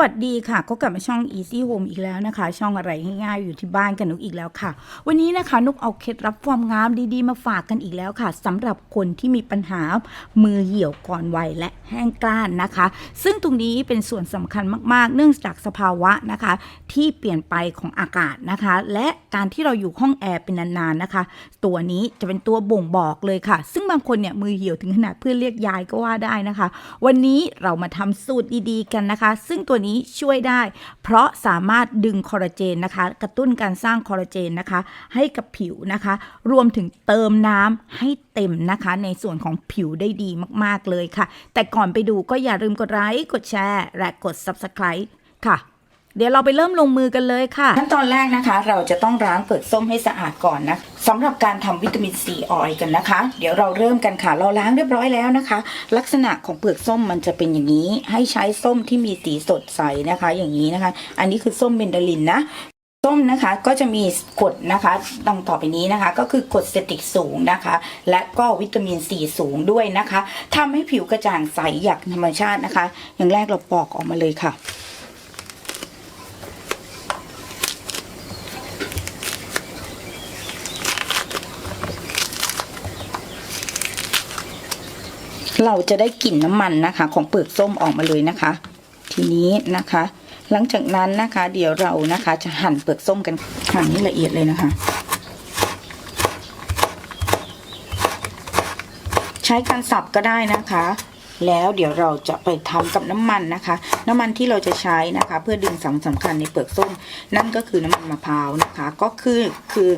วัสดีค่ะก็กลับมาช่อง Easy Home อีกแล้วนะคะ ช่องอะไรง่ายๆอยู่ที่บ้านกันนุกอีกแล้วค่ะ วันนี้นะคะนุกเอาเคล็ดลับความงามดีๆ มาฝากกันอีกแล้วค่ะสำหรับคนที่มีปัญหามือเหี่ยวก่อนวัยและแห้งกร้านนะคะ ซึ่งตรงนี้เป็นส่วนสำคัญมากๆ เนื่องจากสภาวะนะคะ ที่เปลี่ยนไปของอากาศนะคะ และการที่เราอยู่ห้องแอร์เป็นนานๆนะคะ ตัวนี้จะเป็นตัวบ่งบอกเลยค่ะ ซึ่งบางคนเนี่ยมือเหี่ยวถึงขนาดเพื่อนเรียกยายก็ว่าได้นะคะ วันนี้เรามาทำสูตรดีๆกันนะคะ ซึ่งตัวนี้ช่วยได้ เพราะสามารถดึงคอลลาเจนนะคะ กระตุ้นการสร้างคอลลาเจนนะคะ ให้กับผิวนะคะ รวมถึงเติมน้ำให้เต็มนะคะ ในส่วนของผิวได้ดีมากๆเลยค่ะ แต่ก่อนไปดูก็อย่าลืมกดไลค์กดแชร์ และกด Subscribe ค่ะ เดี๋ยวเราไปเริ่มลงมือกันเลยค่ะ ขั้นตอนแรกนะคะ เราจะต้องล้างเปลือกส้มให้สะอาดก่อนนะสำหรับการทำวิตามินซีออยกันนะคะ เดี๋ยวเราเริ่มกันค่ะ เราล้างเรียบร้อยแล้วนะคะ ลักษณะของเปลือกส้มมันจะเป็นอย่างนี้ ให้ใช้ส้มที่มีสีสดใสนะคะ อย่างนี้นะคะ อันนี้คือส้มเบนดาลินนะส้มนะคะก็จะมีกรดนะคะดังต่อไปนี้นะคะ ก็คือกรดเซติกสูงนะคะ และก็วิตามินซีสูงด้วยนะคะทำให้ผิวกระจ่างใสอย่างธรรมชาตินะคะ อย่างแรกเราปอกออกมาเลยค่ะ เราจะได้กลิ่นน้ำมันนะคะ ของเปลือกส้มออกมาเลยนะคะ ทีนี้นะคะ หลังจากนั้นนะคะ เดี๋ยวเรานะคะจะหั่นเปลือกส้มกันหั่นนี่ละเอียดเลยนะคะ ใช้การสับก็ได้นะคะ แล้วเดี๋ยวเราจะไปทำกับน้ำมันนะคะ น้ำมันที่เราจะใช้นะคะ เพื่อดึงสารสำคัญในเปลือกส้ม นั่นก็คือน้ำมันมะพร้าวนะคะ ก็คือคือ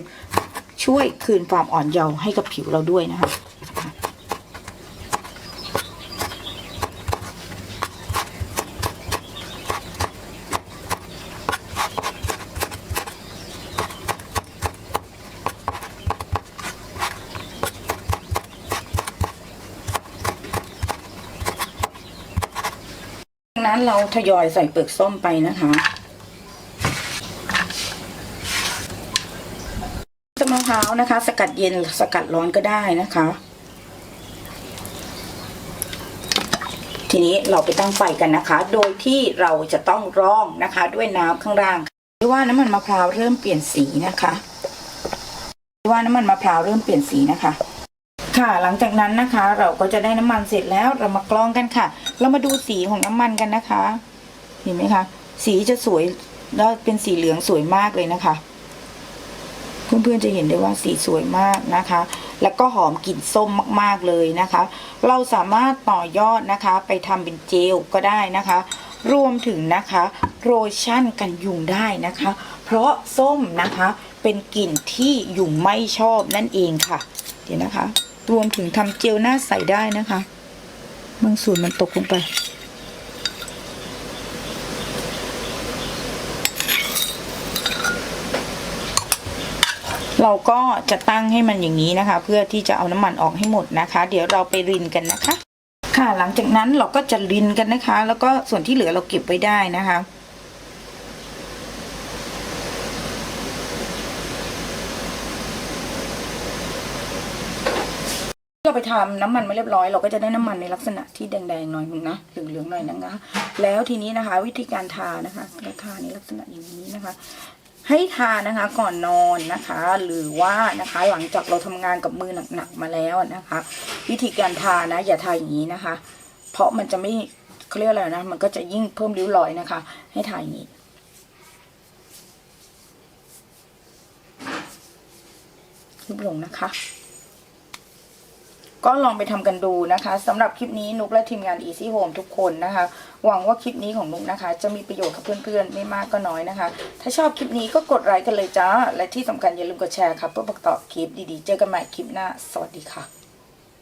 ช่วยคืนความอ่อนเยาว์ให้กับผิวเราด้วยนะคะ นั้นเราทยอยใส่เปลือกส้มไปนะคะสมะพร้าวนะคะ สกัดเย็นสกัดร้อนก็ได้นะคะ ทีนี้เราไปตั้งไฟกันนะคะ โดยที่เราจะต้องร่องนะคะ ด้วยน้ำข้างล่างหรือว่าน้ำมันมะพร้าวเริ่มเปลี่ยนสีนะคะหรือว่าน้ำมันมะพร้าวเริ่มเปลี่ยนสีนะคะ ค่ะ หลังจากนั้นนะคะ เราก็จะได้น้ำมันเสร็จแล้วเรามากรองกันค่ะ เรามาดูสีของน้ำมันกันนะคะ เห็นไหมคะ สีจะสวยแล้วเป็นสีเหลืองสวยมากเลยนะคะ เพื่อนๆจะเห็นได้ว่าสีสวยมากนะคะ แล้วก็หอมกลิ่นส้มมากๆเลยนะคะ เราสามารถต่อยอดนะคะ ไปทำเป็นเจลก็ได้นะคะ รวมถึงนะคะโรชั่นกันยุงได้นะคะ เพราะส้มนะคะเป็นกลิ่นที่ยุงไม่ชอบนั่นเองค่ะ เดี๋ยวนะคะ รวมถึงทำเจลหน้าใสได้นะคะ บางส่วนมันตกลงไป เราก็จะตั้งให้มันอย่างนี้นะคะ เพื่อที่จะเอาน้ำมันออกให้หมดนะคะ เดี๋ยวเราไปรินกันนะคะ ค่ะหลังจากนั้นเราก็จะรินกันนะคะ แล้วก็ส่วนที่เหลือเราเก็บไว้ได้นะคะ เราไปทำน้ำมันมาเรียบร้อย เราก็จะได้น้ำมันในลักษณะที่แดงๆหน่อยนึงนะเหลืองๆหน่อยนะคะ แล้วทีนี้นะคะ วิธีการทานะคะเราทาในลักษณะอย่างนี้นะคะ ให้ทานะคะก่อนนอนนะคะ หรือว่านะคะหลังจากเราทำงานกับมือหนักๆมาแล้วนะคะ วิธีการทานะ อย่าทาอย่างนี้นะคะ เพราะมันจะไม่เขาเรียกอะไรนะมันก็จะยิ่งเพิ่มริ้วรอยนะคะ ให้ทาอย่างนี้ยุบลงนะคะ ก็ลองไปทำกันดูนะคะสำหรับคลิปนี้นุกและทีมงาน Easy Home ทุกคนนะคะ หวังว่าคลิปนี้ของนุกนะคะ จะมีประโยชน์กับเพื่อนๆ ไม่มากก็น้อยนะคะ ถ้าชอบคลิปนี้ก็กดไลค์กันเลยจ้า และที่สำคัญอย่าลืมกดแชร์ค่ะเพื่อบอกต่อคลิปดีๆ เจอกันใหม่คลิปหน้า สวัสดีค่ะ